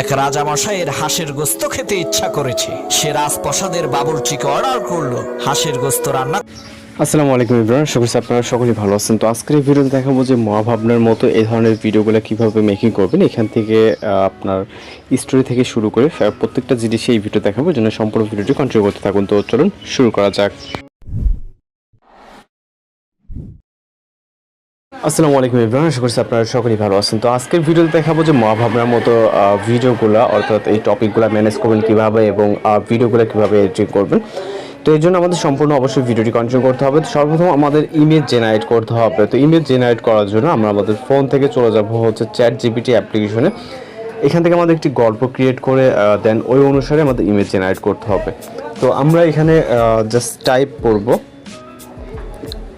এক রাজামশাইয়ের হাঁসের গোস্ত খেতে ইচ্ছা করেছে। সে রাজপ্রসাদের বাবুর্চিকে অর্ডার করল। হাঁসের গোস্ত রান্না আসসালামু আলাইকুম ইব্রাহিম আশা আপনারা সকলেই ভালো আছেন। তো আজকের ভিডিওতে দেখাবো যে মহাভাবনার মতো এই ধরনের ভিডিওগুলো কীভাবে মেকিং করবেন। এখান থেকে আপনার স্টোরি থেকে শুরু করে প্রত্যেকটা জিনিসই এই ভিডিও দেখাবো। যেন সম্পূর্ণ ভিডিওটি কন্টিনিউ করতে থাকুন। তো চলুন, শুরু করা যাক। আসসালামু আলাইকুম ইব্রাহিম আশা করছি আপনারা সকলেই ভালো আছেন। তো আজকের ভিডিওতে দেখাবো যে মহাভাবনার মতো ভিডিওগুলো, অর্থাৎ এই টপিকগুলো ম্যানেজ করবেন কীভাবে এবং ভিডিওগুলো কীভাবে এডিটিং করবেন। তো এর জন্য আমাদের সম্পূর্ণ অবশ্যই ভিডিওটি কন্টিনিউ করতে হবে। তো সর্বপ্রথম আমাদের ইমেজ জেনারেট করতে হবে। তো ইমেজ জেনারেট করার জন্য আমরা আমাদের ফোন থেকে চলে যাব হচ্ছে চ্যাট জিপিটি অ্যাপ্লিকেশনে এখান থেকে আমাদের একটি গল্প ক্রিয়েট করে দেন ওই অনুসারে আমাদের ইমেজ জেনারেট করতে হবে। তো আমরা এখানে জাস্ট টাইপ করব।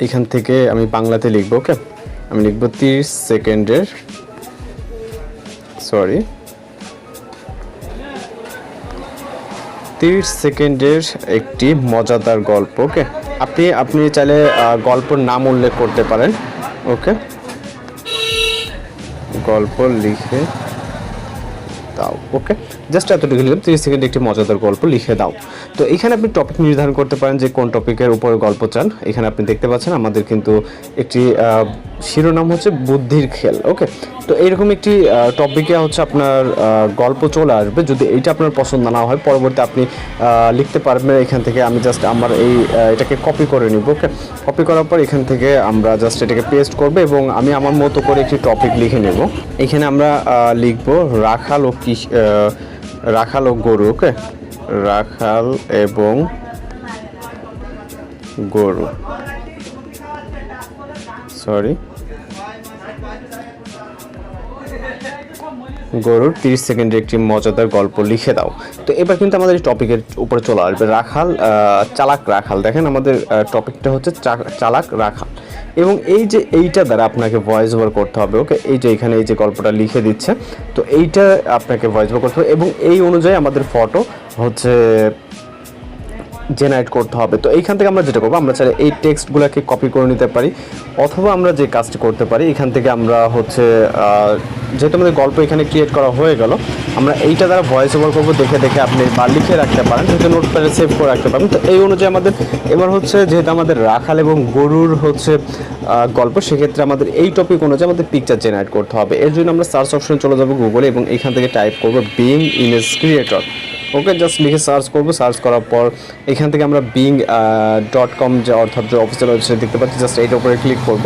এখান থেকে আমি বাংলাতে লিখব ওকে আমি লিখব তিরিশ সেকেন্ডের সরি তিরিশ সেকেন্ডের একটি মজাদার গল্প ওকে আপনি আপনি চাইলে গল্পর নাম উল্লেখ করতে পারেন ওকে গল্প লিখে দাও ওকে জাস্ট এতটুকু লিখলাম তিরিশ সেকেন্ড একটি মজাদার গল্প লিখে দাও। তো এখানে আপনি টপিক নির্ধারণ করতে পারেন যে কোন টপিকের উপরে গল্প চান। এখানে আপনি দেখতে পাচ্ছেন আমাদের কিন্তু একটি শিরোনাম হচ্ছে বুদ্ধির খেল ওকে তো এইরকম একটি টপিকে হচ্ছে আপনার গল্প চলে আসবে। যদি এইটা আপনার পছন্দ না হয় পরবর্তী আপনি লিখতে পারবেন। এখান থেকে আমি জাস্ট আমার এই এটাকে কপি করে নিব ওকে কপি করার পর এখান থেকে আমরা জাস্ট এটাকে পেস্ট করব এবং আমি আমার মতো করে একটি টপিক লিখে নেব। এখানে আমরা লিখব কৃষ আহ, রাখাল ও গরু ওকে রাখাল এবং গরু। সরি গরুর তিরিশ সেকেন্ডের একটি মজাদার গল্প লিখে দাও। তো এবার কিন্তু আমাদের টপিকের উপরে চলে আসবে রাখাল চালাক রাখাল। দেখেন আমাদের টপিকটা হচ্ছে চালাক রাখাল। এবং এই যে এইটা দ্বারা আপনাকে ভয়েস ওভার করতে হবে ওকে এই যে এখানে এই যে গল্পটা লিখে দিচ্ছে, তো এইটা আপনাকে ভয়েস ওভার করতে হবে এবং এই অনুযায়ী আমাদের ফটো হচ্ছে জেনারেট করতে হবে। তো এইখান থেকে আমরা যেটা করব, আমরা চাইলে এই টেক্সটগুলোকে কপি করে নিতে পারি, অথবা আমরা যে কাজটি করতে পারি, এখান থেকে আমরা হচ্ছে যেহেতু আমাদের গল্প এখানে ক্রিয়েট করা হয়ে গেল, আমরা এইটা দ্বারা ভয়েস ওভার করব, দেখে দেখে আপনি বা লিখে রাখতে পারেন, যেহেতু নোট প্যাডে সেভ করে রাখতে পারেন তো এই অনুযায়ী আমাদের, এবার হচ্ছে যেহেতু আমাদের রাখাল এবং গরুর হচ্ছে গল্প, সেক্ষেত্রে আমাদের এই টপিক অনুযায়ী আমাদের পিকচার জেনারেট করতে হবে। এর জন্য আমরা সার্চ অপশনে চলে যাব গুগলে এবং এখান থেকে টাইপ করব Bing image creator okay just লিখে সার্চ করব। সার্চ করার পর এখান থেকে আমরা বিং ডট কম যে অর্থাৎ যে অফিসিয়াল ওয়েবসাইট দেখতে পাচ্ছি জাস্ট এইটার উপরে ক্লিক করব।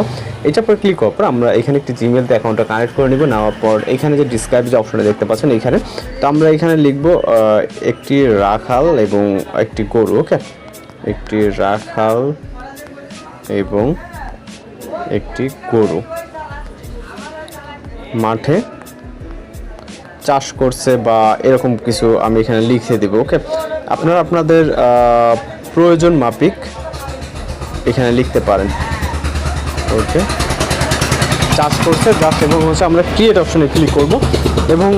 এটার উপরে ক্লিক করার পর আমরা এখানে একটি জিমেল অ্যাকাউন্টটা কানেক্ট করে নিব। নেওয়ার পর এখানে যে ডিসক্রাইব যে অপশনটা দেখতে পাচ্ছেন এখানে, তো আমরা এখানে লিখব একটি রাখাল এবং একটি গরু ওকে একটি রাখাল এবং একটি গরু। মাঠে চাষ করছে বা এরকম কিছু আমি এখানে লিখে দেবো, ওকে? আপনারা আপনাদের প্রয়োজন মাফিক এখানে লিখতে পারেন, ওকে? চাষ করছে জাস্ট এবং হচ্ছে আমরা ক্রিয়েট অপশনে ক্লিক করব। এবং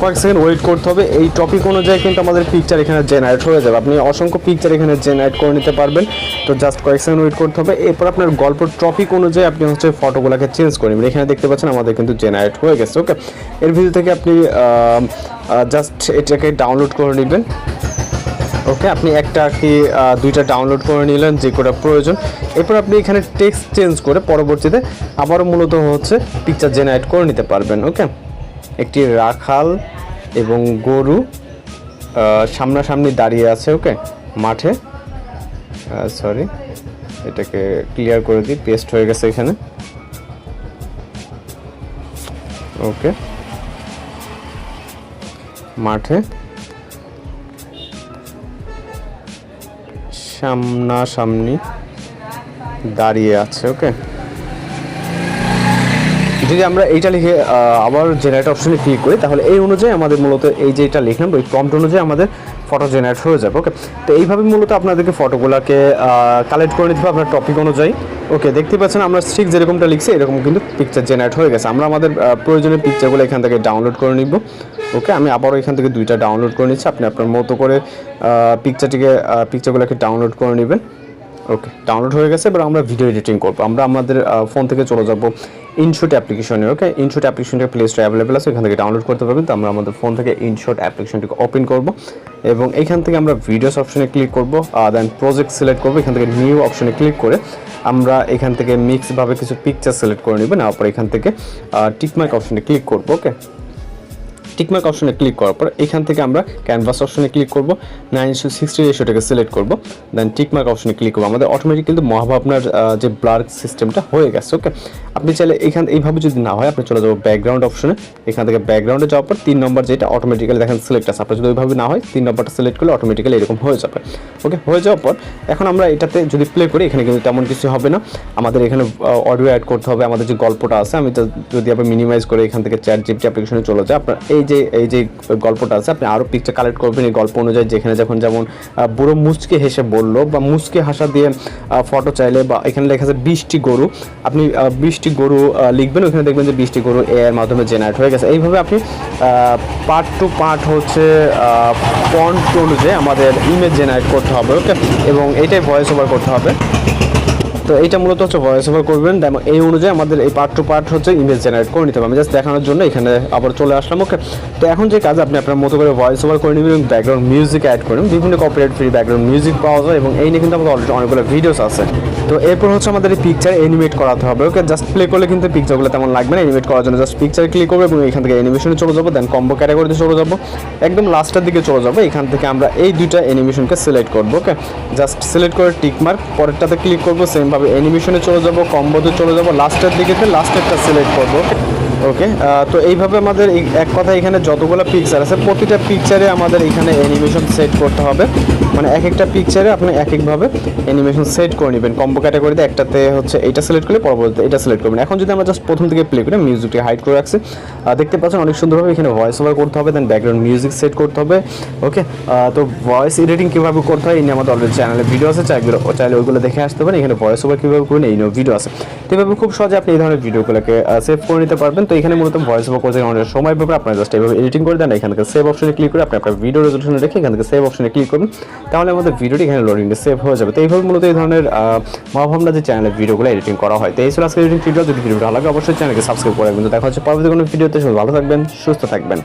কয়েক সেকেন্ড ওয়েট করতে হবে। এই টপিক অনুযায়ী কিন্তু আমাদের পিকচার এখানে জেনারেট হয়ে যাবে। আপনি অসংখ্য পিকচার এখানে জেনারেট করে নিতে পারবেন। তো জাস্ট কয়েক সেকেন্ড ওয়েট করতে হবে। এরপর আপনার গল্পের টপিক অনুযায়ী আপনি হচ্ছে ফটোগুলোকে চেঞ্জ করে নেবেন। এখানে দেখতে পাচ্ছেন আমাদের কিন্তু জেনারেট হয়ে গেছে ওকে এর ভিতর থেকে আপনি জাস্ট এটাকে ডাউনলোড করে নেবেন। ওকে আপনি একটা কি দুইটা ডাউনলোড করে নিলেন, যে কোটা প্রয়োজন। এরপর আপনি এখানে টেক্সট চেঞ্জ করে পরবর্তীতে আবারও মূলত হচ্ছে পিকচার জেনারেট করে নিতে পারবেন ওকে একটি রাখাল এবং গরু সামনাসামনি দাঁড়িয়ে আছে, ওকে? মাঠে। সরি এটাকে ক্লিয়ার করে দিই পেস্ট হয়ে গেছে এখানে। ওকে। মাঠে। সামনাসামনি দাঁড়িয়ে আছে, ওকে? যদি আমরা এইটা লিখে আবার জেনারেট অপশনে ক্লিক করি, তাহলে এই অনুযায়ী আমাদের মূলত এই যে এটা লিখলাম, ওই প্রম্পট অনুযায়ী আমাদের ফটো জেনারেট হয়ে যাবে ওকে তো এইভাবে মূলত আপনাদেরকে ফটোগুলোকে কালেক্ট করে নিতে হবে আপনার টপিক অনুযায়ী ওকে দেখতে পাচ্ছেন আমরা ঠিক যেরকমটা লিখছি, এরকম কিন্তু পিকচার জেনারেট হয়ে গেছে। আমরা আমাদের প্রয়োজনীয় পিকচারগুলো এখান থেকে ডাউনলোড করে নিব ওকে আমি আবারও এখান থেকে দুইটা ডাউনলোড করে নিচ্ছি, আপনি আপনার মতো করে পিকচারটিকে পিকচারগুলোকে ডাউনলোড করে নেবেন। ওকে ডাউনলোড হয়ে গেছে, এবার আমরা ভিডিও এডিটিং করব। আমরা আমাদের ফোন থেকে চলে যাব ইনশট অ্যাপ্লিকেশনে ওকে ইনশট অ্যাপ্লিকেশনটা প্লে স্টোরে অ্যাভেলেবল আছে এখান থেকে ডাউনলোড করতে পারবেন। তো আমরা আমাদের ফোন থেকে ইনশট অ্যাপ্লিকেশনটিকে ওপেন করব এবং এখান থেকে আমরা ভিডিওস অপশনে ক্লিক করব দেন প্রজেক্ট সিলেক্ট করব, এখান থেকে নিউ অপশনে ক্লিক করে আমরা এখান থেকে মিক্সভাবে কিছু পিকচার সিলেক্ট করে নেবেন তারপর এখান থেকে টিকমার্ক অপশনে ক্লিক করব ওকে টিকমার্ক অপশনে ক্লিক করার পর এখান থেকে আমরা ক্যানভাস অপশনে ক্লিক করব নাইনশো সিক্সটি রেশিওটাকে সিলেক্ট করব দেন টিকমার্ক অপশনে ক্লিক করব। আমাদের অটোমেটিক কিন্তু মহাভাবনার যে ব্লার সিস্টেমটা হয়ে গেছে ওকে আপনি চাইলে এখান, এইভাবে যদি না হয়, আপনি চলে যাব ব্যাকগ্রাউন্ড অপশনে এখান থেকে ব্যাকগ্রাউন্ডে যাওয়ার পর তিন নম্বর যেটা অটোমেটিক্যালি দেখেন সিলেক্ট আছে। আপনার যদি ওইভাবে না হয়, তিন নম্বরটা সিলেক্ট করলে অটোমেটিক্যালি এরকম হয়ে যাবে ওকে হয়ে যাওয়ার পর এখন আমরা এটাতে যদি প্লে করি, এখানে কিন্তু তেমন কিছু হবে না। আমাদের এখানে অডিও অ্যাড করতে হবে। আমাদের যে গল্পটা আছে, আমি যদি আপনি মিনিমাইজ করে এখান থেকে চ্যাট জিপটি অ্যাপ্লিকেশনে চলে যায় আপনার এই এই যে গল্পটা আছে, আপনি আরও পিকচার কালেক্ট করবেন এই গল্প অনুযায়ী, যেখানে যখন যেমন বুড়ো মুচকে হেসে বলল বা মুচকে হাসা দিয়ে ফটো চাইলে বা এখানে লেখা আছে বৃষ্টি গরু। আপনি বৃষ্টি গরু লিখবেন, ওখানে দেখবেন যে বৃষ্টি গরু এর মাধ্যমে জেনারেট হয়ে গেছে। এইভাবে আপনি পার্ট টু পার্ট হচ্ছে পয়েন্ট অনুযায়ী আমাদের ইমেজ জেনারেট করতে হবে ওকে এবং এইটাই ভয়েস ওভার করতে হবে। তো এইটা মূলত হচ্ছে ভয়েস ওভার করবেন এই অনুযায়ী আমাদের এই পার্ট টু পার্ট হচ্ছে ইমেজ জেনারেট করে নিতে হবে। আমি জাস্ট দেখানোর জন্য এখানে আবার চলে আসলাম ওকে তো এখন যে কাজ আপনি আপনার মতো করে ভয়েস ওভার করে নেবেন ব্যাকগ্রাউন্ড মিউজিক অ্যাড করেন বিভিন্ন কপিরাইট ফ্রি ব্যাকগ্রাউন্ড মিউজিক পাওয়া যায় এবং এই নিয়ে কিন্তু আমাদের অলরেডি অনেকগুলো ভিডিওস আছে। তো এরপর হচ্ছে আমাদের এই পিকচার এনিমেট করাতে হবে ওকে জাস্ট প্লে করলে কিন্তু পিকচারগুলো তেমন লাগবে না এনিমেট করার জন্য জাস্ট পিকচার ক্লিক করব এবং এখান থেকে অ্যানিমেশনে চলে যাব দেন কম্বো ক্যাটাগরিতে চলে যাব। একদম লাস্টের দিকে চলে যাব, এখান থেকে আমরা এই দুইটা অ্যানিমেশনকে সিলেক্ট করব ওকে জাস্ট সিলেক্ট করে টিক মার্ক পরেরটাতে ক্লিক করব সেমভাবে অ্যানিমেশনে চলে যাব কম্বোতে চলে যাব লাস্টের দিকে লাস্টেরটা সিলেক্ট করব ওকে তো এইভাবে আমাদের এক কথা এখানে যতগুলো পিকচার আছে, প্রতিটা পিকচারে আমাদের এখানে অ্যানিমেশন সেট করতে হবে। মানে এক একটা পিকচারে আপনি এক একভাবে অ্যানিমেশন সেট করে নেবেন কম্বো ক্যাটাগরিতে একটাতে হচ্ছে এটা সিলেক্ট করলে পরবর্তীতে এটা সিলেক্ট করবেন। এখন যদি আমরা জাস্ট প্রথম থেকে প্লে করি মিউজিকটি হাইড করে রাখছি। দেখতে পাচ্ছেন অনেক সুন্দরভাবে এখানে ভয়েস ওভার করতে হবে দেন ব্যাকগ্রাউন্ড মিউজিক সেট করতে হবে ওকে তো ভয়েস এডিটিং কীভাবে করতে হয়, এই নিয়ে আমাদের অলরেডি চ্যানেলে ভিডিও আছে, চাইলে চাইলে ওইগুলো দেখে আসতে পারেন। এখানে ভয়েস ওভার কীভাবে করবেন, এই নিয়েও ভিডিও আছে। তো এইভাবে খুব সহজে আপনি এই ধরনের ভিডিওগুলোকে সেভ করে নিতে পারবেন। তো এখানে মূলত ভয়েস ওভার করতে অনেক সময় পাবে। আপনার জাস্ট এভাবে এডিটিং করে দেন, এখান থেকে সেভ অপশনে ক্লিক করে আপনি আপনার ভিডিও রেজলিউশনে রেখে এখান থেকে সেভ অপশনে ক্লিক করুন। তাহলে আমাদের ভিডিওটি এখানে লোডিংয়ে সেভ হয়ে যাবে। তো এইভাবে মূলত এই ধরনের মহাভাবনা যে চ্যানেলে ভিডিওগুলো এডিটিং করা হয়। তো এই ছিল আজকে এডিটিং ভিডিও যদি ভিডিও ভালো লাগে অবশ্যই চ্যানেলকে সাবস্ক্রাইব করে কিন্তু দেখা হচ্ছে পরবর্তী কোনো ভিডিওতে ভালো থাকবেন, সুস্থ থাকবেন।